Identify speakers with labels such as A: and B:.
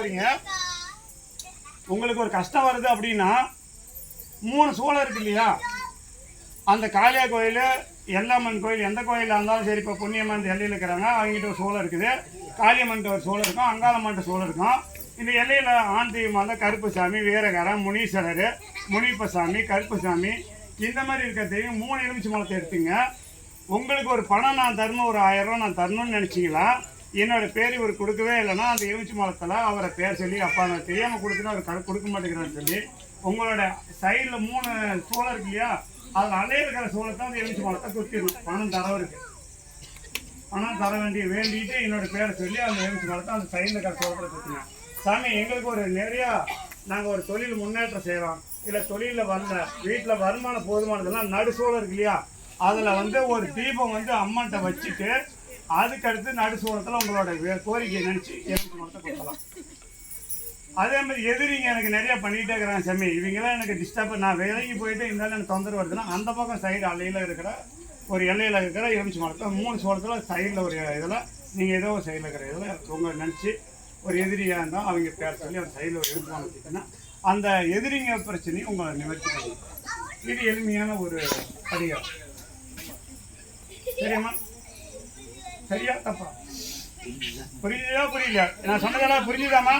A: போறீங்க. உங்களுக்கு ஒரு கஷ்டம் வருது அப்படின்னா மூணு சூளம் இருக்கு இல்லையா? அந்த காளியா கோயில் எல்லாமன் கோயில் எந்த கோயிலாக இருந்தாலும் சரி இப்போ புண்ணியம்மன் எல்லையில் இருக்கிறாங்க அவங்ககிட்ட ஒரு சூளம் இருக்குது. காளியம்மன்ட்ட ஒரு சூளம் இருக்கும் அங்காளம்மன்ட்ட சூளம் இருக்கும். இந்த எல்லையில் ஆண் தெய்வமாக கருப்புசாமி வீரகரம் முனீஸ்வரர் முனிப்பசாமி கருப்புசாமி இந்த மாதிரி இருக்கிற தெய்வம் மூணு எலுமிச்சி மலத்தை எடுத்துங்க. உங்களுக்கு ஒரு பணம் நான் தரணும் ஒரு ஆயிரம் ரூபா நான் தரணும்னு நினச்சிங்களா? என்னோட பேர் இவர் கொடுக்கவே இல்லைன்னா அந்த எலுமிச்சி மரத்தில் அவரை பேர் சொல்லி அப்பா நான் தெரியாமல் கொடுத்துனா அவர் கடை கொடுக்க மாட்டேங்கிறான்னு சொல்லி உங்களோட சைடில் மூணு சோளம் இருக்கு இல்லையா? அதில் அலைய இருக்கிற சோளத்தை அந்த எலுமிச்சி மலத்தை குத்திடும் பணம் தரவருக்கு பணம் தர வேண்டிய வேண்டிட்டு என்னோட பேரை சொல்லி அந்த எலுமிச்சி மலத்தை அந்த சைடில் இருக்கிற சோளத்தில் குத்தினேன். சாமி எங்களுக்கு ஒரு நிறையா நாங்கள் ஒரு தொழில் முன்னேற்றம் செய்கிறோம் இல்லை தொழிலில் வரல வீட்டில் வருமானம் போதுமானதெல்லாம் நடுசோளம் இருக்கு இல்லையா? அதில் வந்து ஒரு தீபம் வந்து அம்மன்ட்ட வச்சுட்டு அதுக்கடுத்து நடுசோளத்தில் உங்களோட வே- கோரிக்கையை நினச்சி எனக்கு மலத்தை கொடுக்கலாம். அதே மாதிரி எதிரிங்க எனக்கு நிறைய பண்ணிகிட்டே இருக்கிறாங்க சாமி. இவங்கெல்லாம் எனக்கு டிஸ்டர்ப் நான் வேலைக்கு போயிட்டு இருந்தாலும் எனக்கு தொந்தரவு வருதுன்னா அந்த பக்கம் சைடு அலையில் இருக்கிற ஒரு எல்லையில் இருக்கிற எலுமிச்சி மரத்தில் மூணு சோளத்தில் சைடில் ஒரு இதில் நீங்கள் ஏதோ ஒரு சைடில் இருக்கிற இதில் உங்களை நினச்சி ஒரு எதிரியாக இருந்தால் அவங்க பேர் சொல்லி அந்த சைடில் ஒரு எலுமிச்சி வச்சுட்டீங்கன்னா அந்த எதிரிங்க பிரச்சனையும் உங்களை நிவர்த்தி பண்ணும். இது எளிமையான ஒரு பரிகாரம் சரியாம்மா சரியா தப்பா? புரியுதா? புரியல. நான் சொன்னதெல்லாம் புரிஞ்சுதாமா